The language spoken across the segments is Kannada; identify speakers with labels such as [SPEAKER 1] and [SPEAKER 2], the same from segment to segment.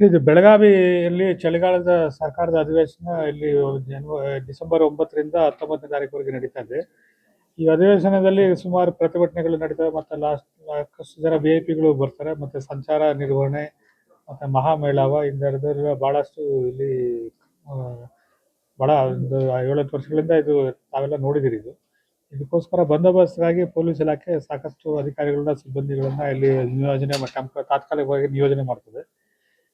[SPEAKER 1] ಇದು ಬೆಳಗಾವಿಯಲ್ಲಿ ಚಳಿಗಾಲದ ಸರ್ಕಾರದ ಅಧಿವೇಶನ ಇಲ್ಲಿ ಜನವ ಡಿಸೆಂಬರ್ ಒಂಬತ್ತರಿಂದ ಹತ್ತೊಂಬತ್ತನೇ ತಾರೀಕುವರೆಗೆ ನಡೀತಾ ಇದೆ. ಈ ಅಧಿವೇಶನದಲ್ಲಿ ಸುಮಾರು ಪ್ರತಿಭಟನೆಗಳು ನಡೀತವೆ ಮತ್ತು ಲಾಸ್ಟ್ ಸಾಕಷ್ಟು ಜನ ವಿ ಐ ಪಿಗಳು ಬರ್ತಾರೆ ಮತ್ತು ಸಂಚಾರ ನಿರ್ವಹಣೆ ಮತ್ತು ಮಹಾಮೇಳಾವ ಇಂಥದ್ದೆಲ್ಲ ಭಾಳಷ್ಟು ಇಲ್ಲಿ ಆ, ಭಾಳ ಒಂದು ಏಳೆಂಟು ವರ್ಷಗಳಿಂದ ಇದು ತಾವೆಲ್ಲ ನೋಡಿದಿರಿ ಇದು. ಇದಕ್ಕೋಸ್ಕರ ಬಂದೋಬಸ್ತ್ಗಾಗಿ ಪೊಲೀಸ್ ಇಲಾಖೆ ಸಾಕಷ್ಟು ಅಧಿಕಾರಿಗಳನ್ನ ಸಿಬ್ಬಂದಿಗಳನ್ನ ಇಲ್ಲಿ ನಿಯೋಜನೆ ಟೆಂಪ ತಾತ್ಕಾಲಿಕವಾಗಿ ನಿಯೋಜನೆ ಮಾಡ್ತದೆ.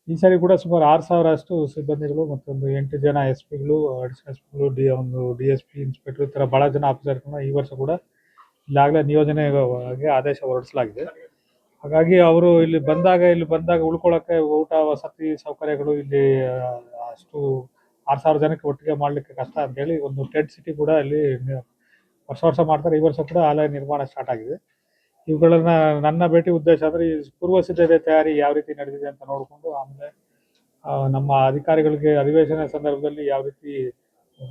[SPEAKER 1] ಈ ಸಾರಿ ಕೂಡ ಸುಮಾರು ಆರು ಸಾವಿರ ಅಷ್ಟು ಸಿಬ್ಬಂದಿಗಳು ಮತ್ತೊಂದು ಎಂಟು ಜನ ಎಸ್ ಪಿಗಳು ಅಡಿಷನಲ್ ಎಸ್ ಪಿಗಳು, ಡಿ, ಒಂದು ಡಿ ಎಸ್ ಪಿ ಇನ್ಸ್ಪೆಕ್ಟರ್ ಈ ಥರ ಭಾಳ ಜನ ಆಫೀಸರ್ಗಳನ್ನ ಈ ವರ್ಷ ಕೂಡ ಈಗಾಗಲೇ ನಿಯೋಜನೆಗೆ ಆದೇಶ ಹೊರಡಿಸಲಾಗಿದೆ. ಹಾಗಾಗಿ ಅವರು ಇಲ್ಲಿ ಬಂದಾಗ ಇಲ್ಲಿ ಬಂದಾಗ ಉಳ್ಕೊಳ್ಳೋಕ್ಕೆ ಊಟ, ವಸತಿ ಸೌಕರ್ಯಗಳು ಇಲ್ಲಿ ಅಷ್ಟು ಆರು ಸಾವಿರ ಜನಕ್ಕೆ ಒಟ್ಟಿಗೆ ಮಾಡಲಿಕ್ಕೆ ಕಷ್ಟ ಅಂತೇಳಿ ಒಂದು ಟೆಂಟ್ ಸಿಟಿ ಕೂಡ ಇಲ್ಲಿ ವರ್ಷ ವರ್ಷ ಮಾಡ್ತಾರೆ. ಈ ವರ್ಷ ಕೂಡ ಆಲಯ ನಿರ್ಮಾಣ ಸ್ಟಾರ್ಟ್ ಆಗಿದೆ. ಇವುಗಳನ್ನ ನನ್ನ ಭೇಟಿ ಉದ್ದೇಶ ಅಂದ್ರೆ ಈ ಪೂರ್ವ ಸಿದ್ಧತೆ ತಯಾರಿ ಯಾವ ರೀತಿ ನಡೆದಿದೆ ಅಂತ ನೋಡಿಕೊಂಡು ಆಮೇಲೆ ನಮ್ಮ ಅಧಿಕಾರಿಗಳಿಗೆ ಅಧಿವೇಶನ ಸಂದರ್ಭದಲ್ಲಿ ಯಾವ ರೀತಿ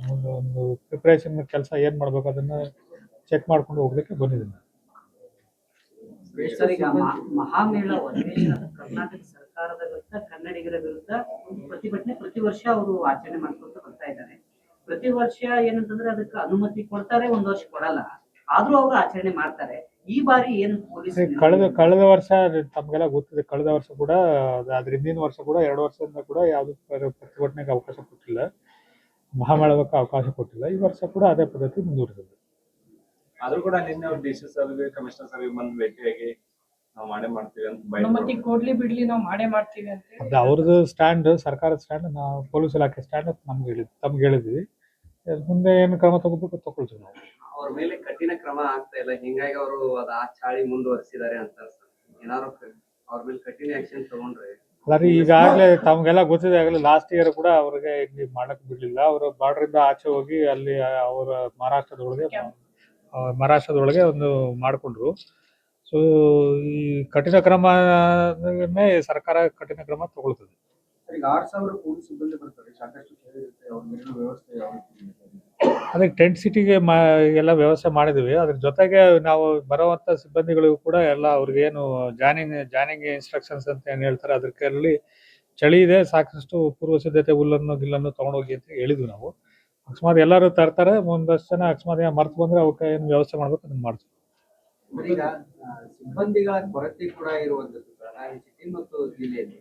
[SPEAKER 1] ಒಂದು ಒಂದು ಪ್ರಿಪರೇಷನ್ ಕೆಲಸ ಏನ್ ಮಾಡ್ಬೇಕು ಅದನ್ನ ಚೆಕ್ ಮಾಡ್ಕೊಂಡು ಹೋಗ್ಲಿಕ್ಕೆ ಬಂದಿದ್ದೀನಿ.
[SPEAKER 2] ಮಹಾಮೇಳ ಕರ್ನಾಟಕ ಸರ್ಕಾರದ ವಿರುದ್ಧ ಕನ್ನಡಿಗರ ವಿರುದ್ಧ ಒಂದು ಪ್ರತಿಭಟನೆ ಪ್ರತಿ ವರ್ಷ ಅವರು ಆಚರಣೆ ಮಾಡ್ಕೊಂತ ಬರ್ತಾ ಇದ್ದಾರೆ. ಪ್ರತಿ ವರ್ಷ ಏನಂತಂದ್ರೆ ಅದಕ್ಕೆ ಅನುಮತಿ ಕೊಡ್ತಾರೆ, ಒಂದ್ ವರ್ಷ ಕೊಡಲ್ಲ. ಆದ್ರೂ ಅವರು ಆಚರಣೆ ಮಾಡ್ತಾರೆ. ಈ ಬಾರಿ ಏನು ಪೊಲೀಸ್
[SPEAKER 1] ಕಳೆದ ಕಳೆದ ವರ್ಷ ತಮಗೆಲ್ಲ ಗೊತ್ತಿದೆ ಕಳೆದ ವರ್ಷ ಕೂಡ ಅದ್- ಅದ್ರ ಹಿಂದಿನ ವರ್ಷ ಕೂಡ ಎರಡು ವರ್ಷದಿಂದ ಕೂಡ ಯಾವುದೇ ಪ್ರತಿಭಟನೆಗೆ ಅವಕಾಶ ಕೊಟ್ಟಿಲ್ಲ. ಮಹಾಮೇಳಕ್ಕೆ ಅವಕಾಶ ಕೊಟ್ಟಿಲ್ಲ. ಈ ವರ್ಷ ಕೂಡ ಅದೇ ಪದ್ಧತಿ ಮುಂದುವರಿಸಿದೆ
[SPEAKER 3] ಆದ್ರೂ ಕೂಡ ನಿನ್ನೆ ಅವ್ರು ಡಿ ಸಿ ಸರ್ಗೆ ಕಮಿಷನರ್ ಸರ್ಗೆ ಬಂದು ಭೇಟಿಯಾಗಿ ನಾವು ಮಾಡೇ ಮಾಡ್ತೀವಿ ಅಂತ
[SPEAKER 4] ಕೊಡ್ಲಿ ಬಿಡ್ಲಿ ನಾವು ಮಾಡೇ ಮಾಡ್ತೀವಿ ಅಂತ
[SPEAKER 1] ಅವ್ರದ್ದು ಸ್ಟ್ಯಾಂಡ್ ಸರ್ಕಾರದ ಸ್ಟ್ಯಾಂಡ್ ನಾವು ಪೊಲೀಸ್ ಇಲಾಖೆ ಸ್ಟ್ಯಾಂಡ್ ನಮ್ಗೆ ಹೇಳಿದ್ ತಮ್ಗೆ ಹೇಳಿದ್ವಿ. ಮುಂದೆ ಏನು ಕ್ರಮ ತಗೋಬೇಕು ತಗೊಳ್ತೀವಿ ನಾವು.
[SPEAKER 5] ಅವ್ರ ಮೇಲೆ ಕಠಿಣ ಕ್ರಮ ಆಗ್ತಾ ಇಲ್ಲ. ಹಿಂಗಾಗಿ ಅವರು ಅದ ಆ ಚಾಳಿ ಮುಂದುವರಿಸಿದ್ದಾರೆ ಅಂತ ಸರ್ ಏನಾದ್ರು ಅವ್ರ ಮೇಲೆ ಕಠಿಣ ಆಕ್ಷನ್ ತಗೊಂಡ್ರೆ
[SPEAKER 1] ಅಲ್ಲಾರಿ ಈಗಾಗಲೇ ತಮಗೆಲ್ಲ ಗೊತ್ತಿದೆ ಆಗಲೇ ಲಾಸ್ಟ್ ಇಯರ್ ಕೂಡ ಅವ್ರಿಗೆ ಇಲ್ಲಿ ಮಾಡಕ್ ಬಿಡ್ಲಿಲ್ಲ. ಅವರು ಬಾರ್ಡರಿಂದ ಆಚೆ ಹೋಗಿ ಅಲ್ಲಿ ಅವರ ಮಹಾರಾಷ್ಟ್ರದೊಳಗೆ ಮಹಾರಾಷ್ಟ್ರದೊಳಗೆ ಒಂದು ಮಾಡಿಕೊಂಡ್ರು. ಸೊ ಈ ಕಠಿಣ ಕ್ರಮನೇ ಸರ್ಕಾರ ಕಠಿಣ ಕ್ರಮ ತಗೊಳ್ತದೆ.
[SPEAKER 6] ಈಗ ಆರ್ ಸಾವಿರ ಪೊಲೀಸ್ ಸಿಬ್ಬಂದಿ ಬರ್ತಾರೆ ಸಾಕಷ್ಟು ಸೇವೆ ಇರುತ್ತೆ ಅವ್ರ ಮೇಲಿನ ವ್ಯವಸ್ಥೆ ಯಾವ ರೀತಿ ಇದೆ?
[SPEAKER 1] ಅದಕ್ಕೆ ಟೆಂಟ್ ಸಿಟಿಗೆ ಮಾ ಎಲ್ಲ ವ್ಯವಸ್ಥೆ ಮಾಡಿದ್ವಿ. ಅದ್ರ ಜೊತೆಗೆ ನಾವು ಬರುವಂತ ಸಿಬ್ಬಂದಿಗಳಿಗೂ ಕೂಡ ಎಲ್ಲ ಅವ್ರಿಗೆ ಏನು ಜಾನಿಂಗ್ ಜಾನಿಂಗ್ ಇನ್ಸ್ಟ್ರಕ್ಷನ್ಸ್ ಅಂತ ಏನು ಹೇಳ್ತಾರೆ ಅದಕ್ಕೆಲ್ಲಿ ಚಳಿ ಇದೆ ಸಾಕಷ್ಟು ಪೂರ್ವ ಸಿದ್ಧತೆ ಹುಲ್ಲನ್ನು ಗಿಲ್ಲನ್ನು ತಗೊಂಡೋಗಿ ಅಂತ ಹೇಳಿದ್ವಿ ನಾವು. ಅಕಸ್ಮಾತ್ ಎಲ್ಲರೂ ತರ್ತಾರೆ ಒಂದಷ್ಟು ಜನ ಅಕಸ್ಮಾತ್ ಏನ್ ಮರ್ತು ಬಂದ್ರೆ ಅವಕ್ಕೆ ಏನು ವ್ಯವಸ್ಥೆ ಮಾಡ್ಬೇಕು ಅದನ್ನ ಮಾಡ್ತೀವಿ.
[SPEAKER 5] ಸರ್, ಈಗ ಆ, ಸಿಬ್ಬಂದಿಗಳ ಕೊರತೆ ಕೂಡ ಇರುವಂತದ್ದು ಬೆಳಗಾವಿ ಸಿಟಿ ಮತ್ತು ಜಿಲ್ಲೆಯಲ್ಲಿ.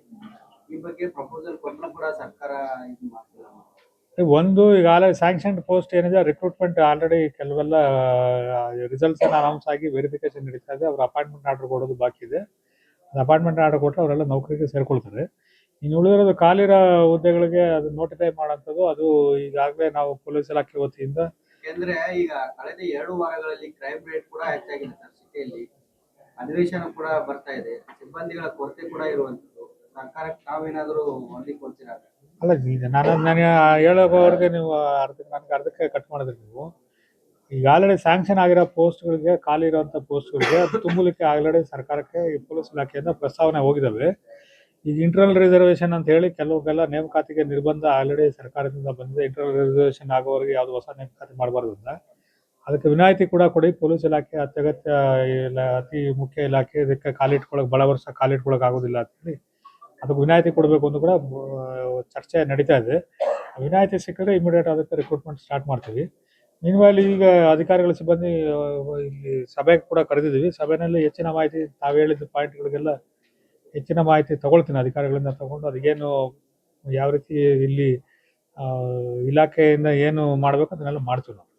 [SPEAKER 5] ಈ ಬಗ್ಗೆ ಪ್ರಪೋಸಲ್ ಕೊಟ್ಟರು ಕೂಡ ಸರ್ಕಾರ ಇದು ಮಾಡ್ತಿಲ್ಲ.
[SPEAKER 1] ಈಗ ಒಂದು ಈಗಾಗಲೇ ಸ್ಯಾಂಕ್ಷನ್ ಪೋಸ್ಟ್ ಏನಿದೆ ರಿಕ್ರೂಟ್ಮೆಂಟ್ ಆಲ್ರೆಡಿ ಕೆಲವೆಲ್ಲ ರಿಸಲ್ಟ್ಸ್ ಅನೌನ್ಸ್ ಆಗಿ ವೆರಿಫಿಕೇಶನ್ ನಡೀತಾ ಇದೆ. ಅವ್ರ ಅಪಾಯಿಂಟ್ಮೆಂಟ್ ಆರ್ಡರ್ ಕೊಡೋದು ಬಾಕಿ ಇದೆ. ಅಪಾಯಿಂಟ್ಮೆಂಟ್ ಆರ್ಡರ್ ಕೊಟ್ಟರೆ ಅವರೆಲ್ಲ ನೌಕರಿಗೆ ಸೇರ್ಕೊಳ್ತಾರೆ. ಇನ್ನು ಉಳಿದಿರೋದು ಖಾಲಿರೋ ಹುದ್ದೆಗಳಿಗೆ ಅದು ನೋಟಿಫೈ ಮಾಡೋಂಥದ್ದು ಅದು ಈಗಾಗಲೇ ನಾವು ಪೊಲೀಸ್ ಇಲಾಖೆ ವತಿಯಿಂದ
[SPEAKER 5] ಯಾಕೆಂದ್ರೆ ಈಗ ಕಳೆದ ಎರಡು ವಾರಗಳಲ್ಲಿ ಕ್ರೈಮ್ ರೇಟ್ ಕೂಡ ಹೆಚ್ಚಾಗಿದೆ ಸರ್ ಸಿಟಿಯಲ್ಲಿ. ಅಧಿವೇಶನ ಕೂಡ ಬರ್ತಾ ಇದೆ. ಸಿಬ್ಬಂದಿಗಳ ಕೊರತೆ ಕೂಡ ಇರುವಂತದ್ದು
[SPEAKER 1] ಅಲ್ಲ, ಈಗ ನಾನು ನಾನು ಹೇಳೋವರೆಗೆ ನೀವು ಅರ್ಧ, ನನಗೆ ಅರ್ಧಕ್ಕೆ ಕಟ್ ಮಾಡಿದ್ರಿ ನೀವು. ಈಗ ಆಲ್ರೆಡಿ ಸ್ಯಾಂಕ್ಷನ್ ಆಗಿರೋ ಪೋಸ್ಟ್ಗಳಿಗೆ ಖಾಲಿ ಇರೋಂಥ ಪೋಸ್ಟ್ಗಳಿಗೆ ಅದು ತುಂಬಲಿಕ್ಕೆ ಆಲ್ರೆಡಿ ಸರ್ಕಾರಕ್ಕೆ ಪೊಲೀಸ್ ಇಲಾಖೆಯಿಂದ ಪ್ರಸ್ತಾವನೆ ಹೋಗಿದ್ದಾವೆ ಈಗ ಇಂಟರ್ನಲ್ ರಿಸರ್ವೇಷನ್ ಅಂತ ಹೇಳಿ ಕೆಲವಕ್ಕೆಲ್ಲ ನೇಮಕಾತಿಗೆ ನಿರ್ಬಂಧ ಆಲ್ರೆಡಿ ಸರ್ಕಾರದಿಂದ ಬಂದಿದೆ. ಇಂಟರ್ನಲ್ ರಿಸರ್ವೇಷನ್ ಆಗೋವರೆಗೆ ಯಾವುದು ಹೊಸ ನೇಮಕಾತಿ ಮಾಡಬಾರ್ದು ಅಂತ. ಅದಕ್ಕೆ ವಿನಾಯಿತಿ ಕೂಡ ಕೊಡಿ. ಪೊಲೀಸ್ ಇಲಾಖೆ ಅತ್ಯಗತ್ಯ ಅತಿ ಮುಖ್ಯ ಇಲಾಖೆ, ಇದಕ್ಕೆ ಕಾಲಿಟ್ಕೊಳಕ್ಕೆ ಬಹಳ ವರ್ಷ ಕಾಲಿಟ್ಕೊಳಕ್ಕೆ ಆಗೋದಿಲ್ಲ ಅಂತೇಳಿ ಅದಕ್ಕೆ ವಿನಾಯಿತಿ ಕೊಡಬೇಕು ಅಂತ ಕೂಡ ಚರ್ಚೆ ನಡೀತಾ ಇದೆ. ವಿನಾಯಿತಿ ಸಿಕ್ಕಿದ್ರೆ ಇಮಿಡಿಯೇಟ್ ಅದಕ್ಕೆ ರಿಕ್ರೂಟ್ಮೆಂಟ್ ಸ್ಟಾರ್ಟ್ ಮಾಡ್ತೀವಿ. ಮೀನ್ವೈಲ್ ಈಗ ಅಧಿಕಾರಿಗಳ ಸಿಬ್ಬಂದಿ ಇಲ್ಲಿ ಸಭೆಗೆ ಕೂಡ ಕರೆದಿದ್ದೀವಿ. ಸಭೆಯಲ್ಲಿ ಹೆಚ್ಚಿನ ಮಾಹಿತಿ ತಾವು ಹೇಳಿದ ಪಾಯಿಂಟ್ಗಳಿಗೆಲ್ಲ ಹೆಚ್ಚಿನ ಮಾಹಿತಿ ತಗೊಳ್ತೀನಿ. ಅಧಿಕಾರಿಗಳಿಂದ ತಗೊಂಡು ಅದಕ್ಕೇನು ಯಾವ ರೀತಿ ಇಲ್ಲಿ ಇಲಾಖೆಯಿಂದ ಏನು ಮಾಡಬೇಕು ಅದನ್ನೆಲ್ಲ ಮಾಡ್ತೀವಿ ನಾವು.